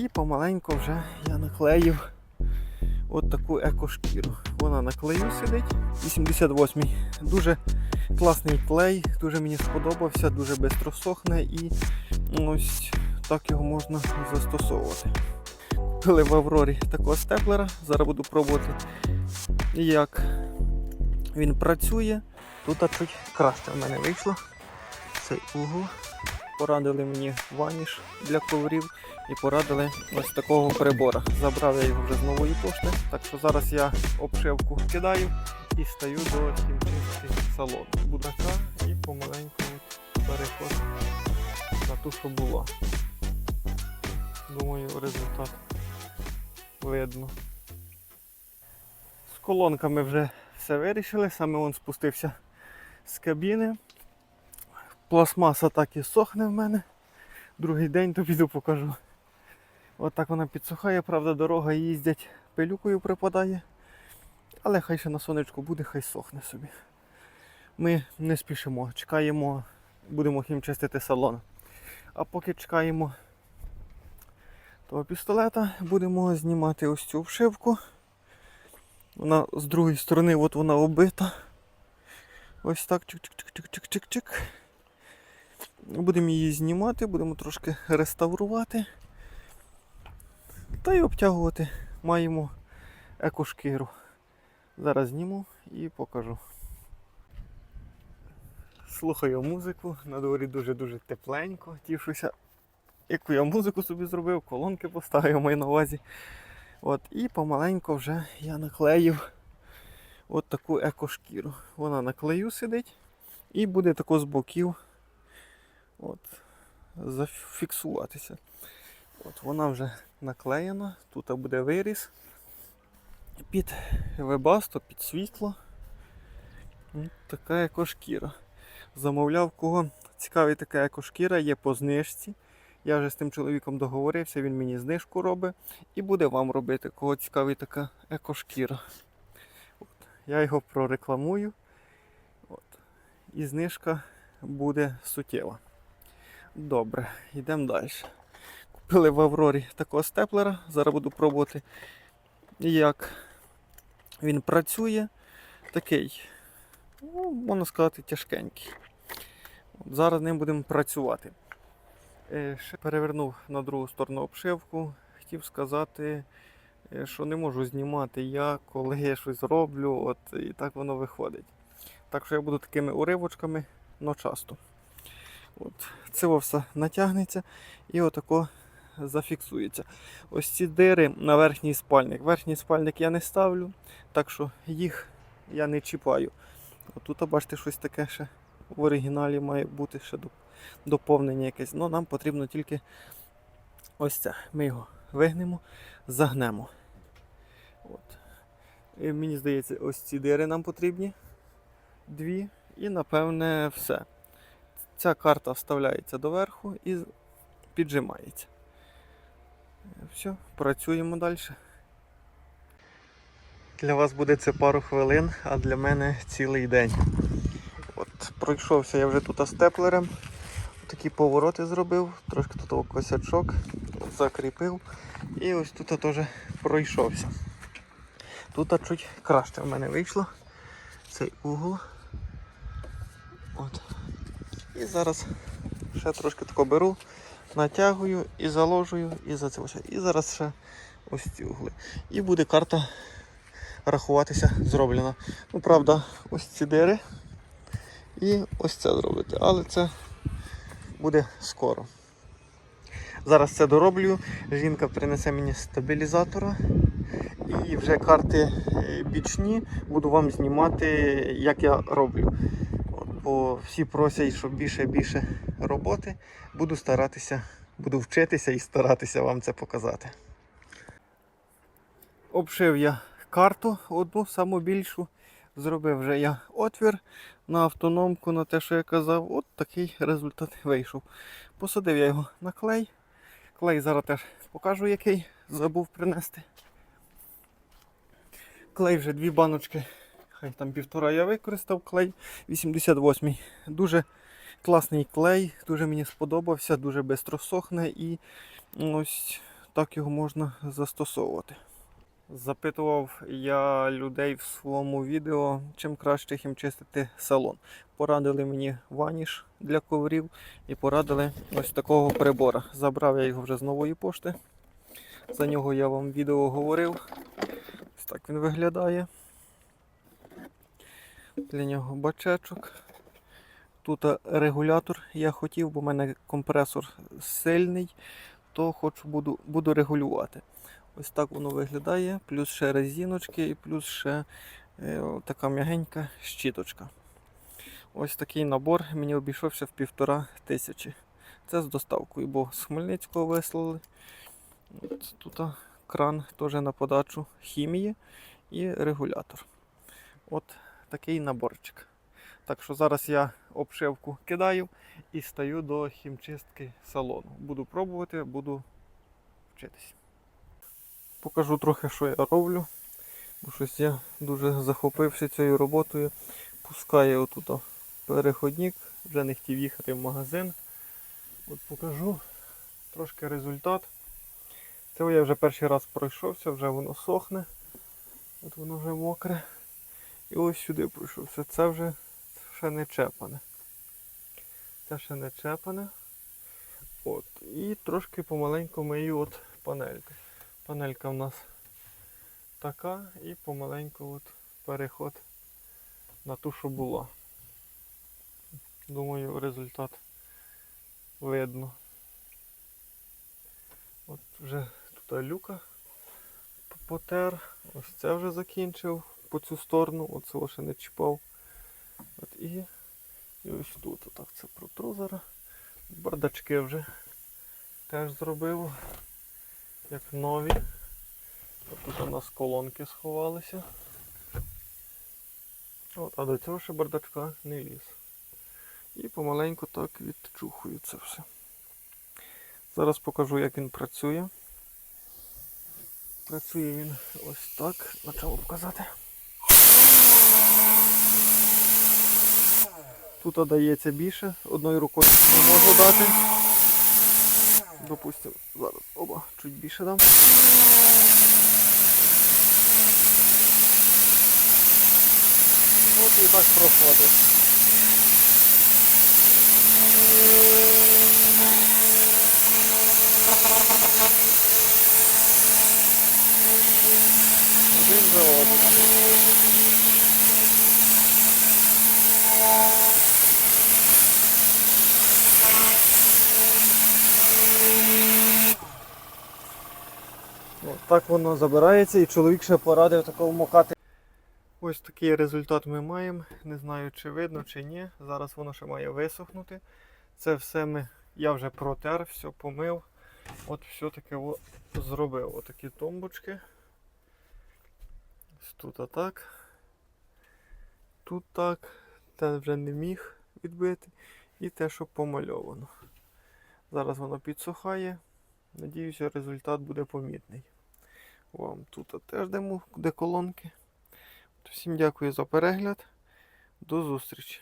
І помаленьку вже я наклеїв от таку екошкіру. Вона на клею сидить. 88-й. Дуже класний клей, дуже мені сподобався, дуже швидко сохне і ось так його можна застосовувати. Купили в Аврорі такого степлера. Зараз буду пробувати, як він працює. Тут краще в мене вийшло. Цей угол. Порадили мені ваніш для коврів і порадили ось такого прибора. Забрав я його вже з нової пошти. Так що зараз я обшивку кидаю і стаю до хімчистки салону. Будака і помаленьку от на ту, що було. Думаю, результат видно. З колонками вже все вирішили, саме він спустився з кабіни. Пластмаса так і сохне в мене. Другий день то піду покажу. От так вона підсухає, правда, дорога їздять, пилюкою припадає. Але хай ще на сонечку буде, хай сохне собі. Ми не спішимо, чекаємо, будемо хімчистити салон. А поки чекаємо того пістолета, будемо знімати ось цю вшивку. Вона з другої сторони от вона оббита. Ось так чик-чик-чик-чик-чик-чик. Будемо її знімати, будемо трошки реставрувати. Та й обтягувати маємо екошкіру. Зараз зніму і покажу. Слухаю музику, на дворі дуже-дуже тепленько, тішуся. Яку я музику собі зробив, колонки поставив маю на увазі. От, і помаленько вже я наклеїв от таку екошкіру. Вона на клею сидить і буде тако з боків от, зафіксуватися. От Вона вже наклеєна, тут буде виріз під вебасто, під світло. От така екошкіра. Замовляв кого цікавий така екошкіра, є по знижці. Я вже з тим чоловіком договорився, він мені знижку робить і буде вам робити, кого цікавий така екошкіра. От. Я його прорекламую. От. І знижка буде суттєва. Добре, йдемо далі. Купили в Аврорі такого степлера. Зараз буду пробувати, як він працює. Такий, ну, можна сказати, тяжкенький. От Зараз ним будемо працювати. Е, Ще перевернув на другу сторону обшивку. Хотів сказати, е, що не можу знімати я, коли я щось роблю, от і так воно виходить. Так що я буду такими уривочками, але часто. От, Це все натягнеться і отако зафіксується. Ось ці дири на верхній спальник. Верхній спальник я не ставлю, так що їх я не чіпаю. Тут, бачите, щось таке ще в оригіналі має бути ще доповнення якесь. Ну, нам потрібно тільки ось це. Ми його вигнемо, загнемо. От. І мені здається, ось ці дири нам потрібні. Дві. І напевне все. Ця карта вставляється доверху і піджимається. Все, працюємо далі. Для вас буде це пару хвилин, а для мене цілий день. От, Пройшовся я вже тут степлером. Такі повороти зробив, трошки тут косячок закріпив. І ось тут теж пройшовся. Тут чуть краще в мене вийшло цей угол. От. І зараз ще трошки тако беру, натягую і заложую, і за це ось. І зараз ще ось ці угли. І буде карта рахуватися зроблена. Ну, правда, ось ці дири і ось це зробити. Але це буде скоро. Зараз це дороблю. Жінка принесе мені стабілізатора. І вже карти е, бічні буду вам знімати, як я роблю. Бо всі просять, щоб більше більше роботи. Буду старатися, буду вчитися і старатися вам це показати. Обшив я карту одну, саму більшу. Зробив вже я отвір на автономку, на те, що я казав. От такий результат вийшов. Посадив я його на клей. Клей зараз теж покажу, який забув принести. Клей вже дві баночки, хай там півтора я використав клей 88 Дуже класний клей, дуже мені сподобався, дуже швидко сохне і ось так його можна застосовувати. Запитував я людей в своєму відео, чим краще хімчистити салон. Порадили мені ваніш для коврів і порадили ось такого прибора. Забрав я його вже з нової пошти. За нього я вам відео говорив. Ось так він виглядає. Для нього бачечок. Тут регулятор я хотів, бо в мене компресор сильний, то хочу буду, буду регулювати. Ось так воно виглядає, плюс ще резиночки і плюс ще е, така м'ягенька щіточка. Ось такий набор мені обійшовся в півтора тисячі. Це з доставкою, бо з Хмельницького вислали. От тут кран теж на подачу хімії і регулятор. От такий наборчик. Так що зараз я обшивку кидаю і стаю до хімчистки салону. Буду пробувати, буду вчитись. Покажу трохи, що я роблю. Бо щось я дуже захопився цією роботою. Пускаю отут переходник, вже не хотів їхати в магазин. От покажу трошки результат. Це я вже перший раз пройшовся, вже воно сохне. От воно вже мокре. І ось сюди пройшовся. Це вже ще не чепане. Це ще не чепане. От. І трошки помаленьку мию от панельки. Панелька в нас така і помаленьку от переход на ту, що була. Думаю, результат видно. От вже тут люка потер. Ось це вже закінчив по цю сторону, оце ще не чіпав. От і, і ось тут отак це протру. Бардачки вже теж зробив, як нові. Тут у нас колонки сховалися. От, а до цього ще бардачка не ліз. І помаленьку так відчухую це все. Зараз покажу, як він працює. Працює він ось так. На чому показати. Тут дається більше, одною рукою не можу дати. Допустимо, зараз оба чуть більше дам. От і так проходить. Один за одним. От так воно забирається і чоловік ще порадив такого мокати. Ось такий результат ми маємо. Не знаю, чи видно, чи ні. Зараз воно ще має висохнути. Це все ми, я вже протер, все помив. От все-таки о- зробив отакі тумбочки. Тут отак. Тут так. Те вже не міг відбити. І те, що помальовано. Зараз воно підсухає. Надіюся, результат буде помітний. Вам тут теж де, де колонки. Всім дякую за перегляд. До зустрічі!